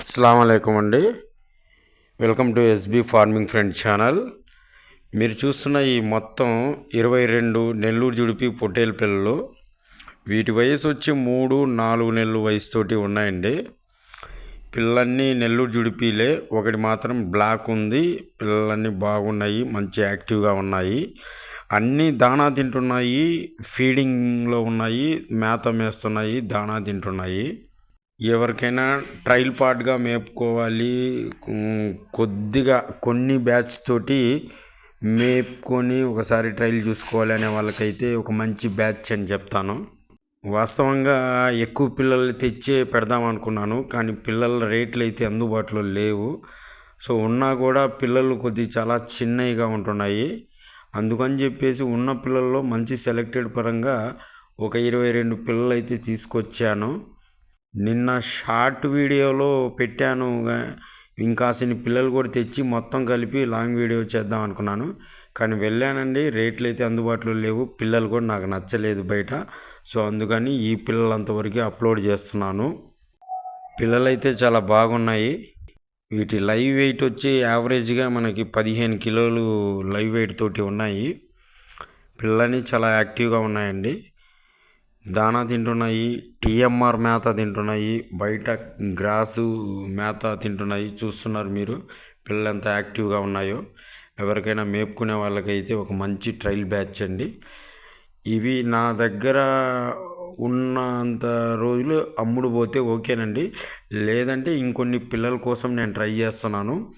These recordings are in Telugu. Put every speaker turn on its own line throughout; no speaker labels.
అస్సలం అండి welcome to SB farming friend channel. మీరు చూస్తున్న ఈ మొత్తం ఇరవై రెండు నెల్లూరు జుడిపి పొట్టేలు పిల్లలు వీటి వయసు వచ్చి మూడు నాలుగు నెలలు వయసుతోటి ఉన్నాయండి. పిల్లలన్నీ నెల్లూరు జుడిపిలే ఒకటి మాత్రం బ్లాక్ ఉంది. పిల్లలన్నీ బాగున్నాయి మంచి యాక్టివ్గా ఉన్నాయి. అన్నీ దాణా తింటున్నాయి ఫీడింగ్లో ఉన్నాయి మేత మేస్తున్నాయి దాణా తింటున్నాయి. ఎవరికైనా ట్రయల్ పార్ట్గా మేపుకోవాలి. కొద్దిగా కొన్ని బ్యాచ్ తోటి మేపుకొని ఒకసారి ట్రయల్ చూసుకోవాలి అనే వాళ్ళకైతే ఒక మంచి బ్యాచ్ అని చెప్తాను. వాస్తవంగా ఎక్కువ పిల్లలు తెచ్చే పెడదాం అనుకున్నాను. కానీ పిల్లల రేట్లు అయితే అందుబాటులో లేవు. సో ఉన్నా కూడా పిల్లలు కొద్ది చాలా చిన్నవిగా ఉంటున్నాయి. అందుకని చెప్పేసి ఉన్న పిల్లల్లో మంచి సెలెక్టెడ్ పరంగా ఒక ఇరవై రెండు పిల్లలు అయితే తీసుకొచ్చాను. నిన్న షార్ట్ వీడియోలో పెట్టాను. గా- ఇంకాసిన పిల్లలు కూడా తెచ్చి మొత్తం కలిపి లాంగ్ వీడియో చేద్దాం అనుకున్నాను. కానీ వెళ్ళానండి రేట్లు అయితే అందుబాటులో లేవు. పిల్లలు కూడా నాకు నచ్చలేదు బయట. సో అందుకని ఈ పిల్లలంతవరకు అప్లోడ్ చేస్తున్నాను. పిల్లలైతే చాలా బాగున్నాయి. వీటి లైవ్ వెయిట్ వచ్చి యావరేజ్గా మనకి పదిహేను కిలోలు లైవ్ వెయిట్ తోటి ఉన్నాయి. పిల్లని చాలా యాక్టివ్గా ఉన్నాయండి. దానా తింటున్నాయి టీఎంఆర్ మేత తింటున్నాయి బయట గ్రాసు మేత తింటున్నాయి చూస్తున్నారు మీరు. పిల్లలు ఎంత యాక్టివ్గా ఉన్నాయో ఎవరికైనా మేపుకునే వాళ్ళకైతే ఒక మంచి ట్రయల్ బ్యాచ్ అండి. ఇవి నా దగ్గర ఉన్నంత రోజులు అమ్ముడు పోతే ఓకేనండి. లేదంటే ఇంకొన్ని పిల్లల కోసం నేను ట్రై చేస్తున్నాను.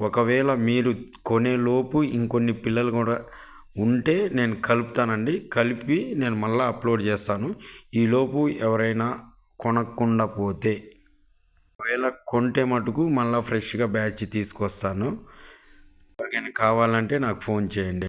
ఒకవేళ మీరు కొనేలోపు ఇంకొన్ని పిల్లలు కూడా ఉంటే నేను కలుపుతానండి. కలిపి నేను మళ్ళీ అప్లోడ్ చేస్తాను. ఈలోపు ఎవరైనా కొనకుండా పోతే ఒకవేళ కొంటే మటుకు మళ్ళీ ఫ్రెష్గా బ్యాచ్ తీసుకొస్తాను. ఎవరికైనా కావాలంటే నాకు ఫోన్ చేయండి.